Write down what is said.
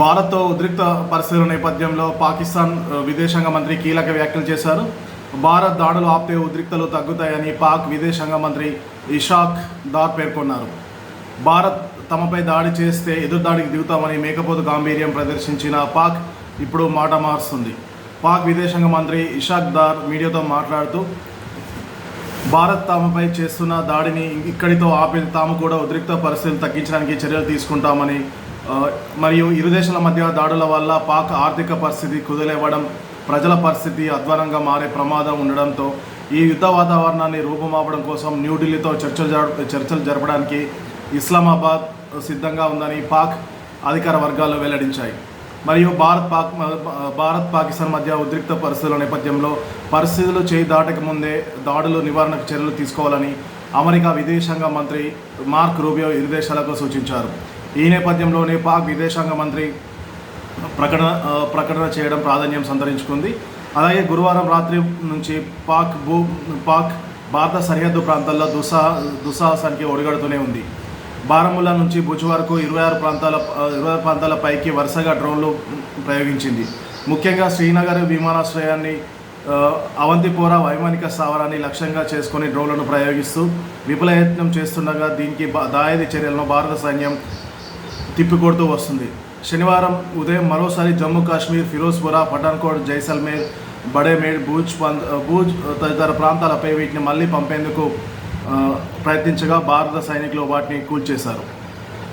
భారత్తో ఉద్రిక్త పరిస్థితుల నేపథ్యంలో పాకిస్తాన్ విదేశాంగ మంత్రి కీలక వ్యాఖ్యలు చేశారు. భారత్ దాడులు ఆపితే ఉద్రిక్తలు తగ్గుతాయని పాక్ విదేశాంగ మంత్రి ఇషాక్ దార్ పేర్కొన్నారు. భారత్ తమపై దాడి చేస్తే ఎదురుదాడికి దిగుతామని మేకపోతు గాంభీర్యం ప్రదర్శించిన పాక్ ఇప్పుడు మాట మారుస్తుంది. పాక్ విదేశాంగ మంత్రి ఇషాక్ దార్ మీడియాతో మాట్లాడుతూ భారత్ తమపై చేస్తున్న దాడిని ఇక్కడితో ఆపి తాము కూడా ఉద్రిక్త పరిస్థితులు తగ్గించడానికి చర్యలు తీసుకుంటామని మరియు ఇరు దేశాల మధ్య దాడుల వల్ల పాక్ ఆర్థిక పరిస్థితి కుదిలేవడం ప్రజల పరిస్థితి అధ్వానంగా మారే ప్రమాదం ఉండడంతో ఈ యుద్ధ వాతావరణాన్ని రూపుమాపడం కోసం న్యూఢిల్లీతో చర్చలు జరప చర్చలు జరపడానికి ఇస్లామాబాద్ సిద్ధంగా ఉందని పాక్ అధికార వర్గాలు వెల్లడించాయి. మరియు భారత్ పాక్ భారత్ పాకిస్తాన్ మధ్య ఉద్రిక్త పరిస్థితుల నేపథ్యంలో పరిస్థితులు చేయి దాటక ముందే దాడులు నివారణకు చర్యలు తీసుకోవాలని అమెరికా విదేశాంగ మంత్రి మార్క్ రూబియో ఇరు దేశాలకు సూచించారు. ఈ నేపథ్యంలోనే పాక్ విదేశాంగ మంత్రి ప్రకటన ప్రకటన చేయడం ప్రాధాన్యం సంతరించుకుంది. అలాగే గురువారం రాత్రి నుంచి పాక్ భూ పాక్ భారత సరిహద్దు ప్రాంతాల్లో దుస్సా దుస్సాహసానికి ఒడిగడుతూనే ఉంది. బారాముల్లా నుంచి భుజ్ వరకు ఇరవై ఆరు ప్రాంతాల ఇరవై ఆరు ప్రాంతాల పైకి వరుసగా డ్రోన్లు ప్రయోగించింది. ముఖ్యంగా శ్రీనగర్ విమానాశ్రయాన్ని అవంతిపోరా వైమానిక స్థావరాన్ని లక్ష్యంగా చేసుకుని డ్రోన్లను ప్రయోగిస్తూ విఫలయత్నం చేస్తుండగా దీనికి దాయది చర్యలను భారత సైన్యం తిప్పికొడుతూ వస్తుంది. శనివారం ఉదయం మరోసారి జమ్మూ కాశ్మీర్ ఫిరోజ్పురా పఠాన్కోట్ జైసల్మేర్ బడేమేడ్ భూజ్ పంద్ భూజ్ తదితర ప్రాంతాలపై వీటిని మళ్ళీ పంపేందుకు ప్రయత్నించగా భారత సైనికులు వాటిని కూల్చేశారు.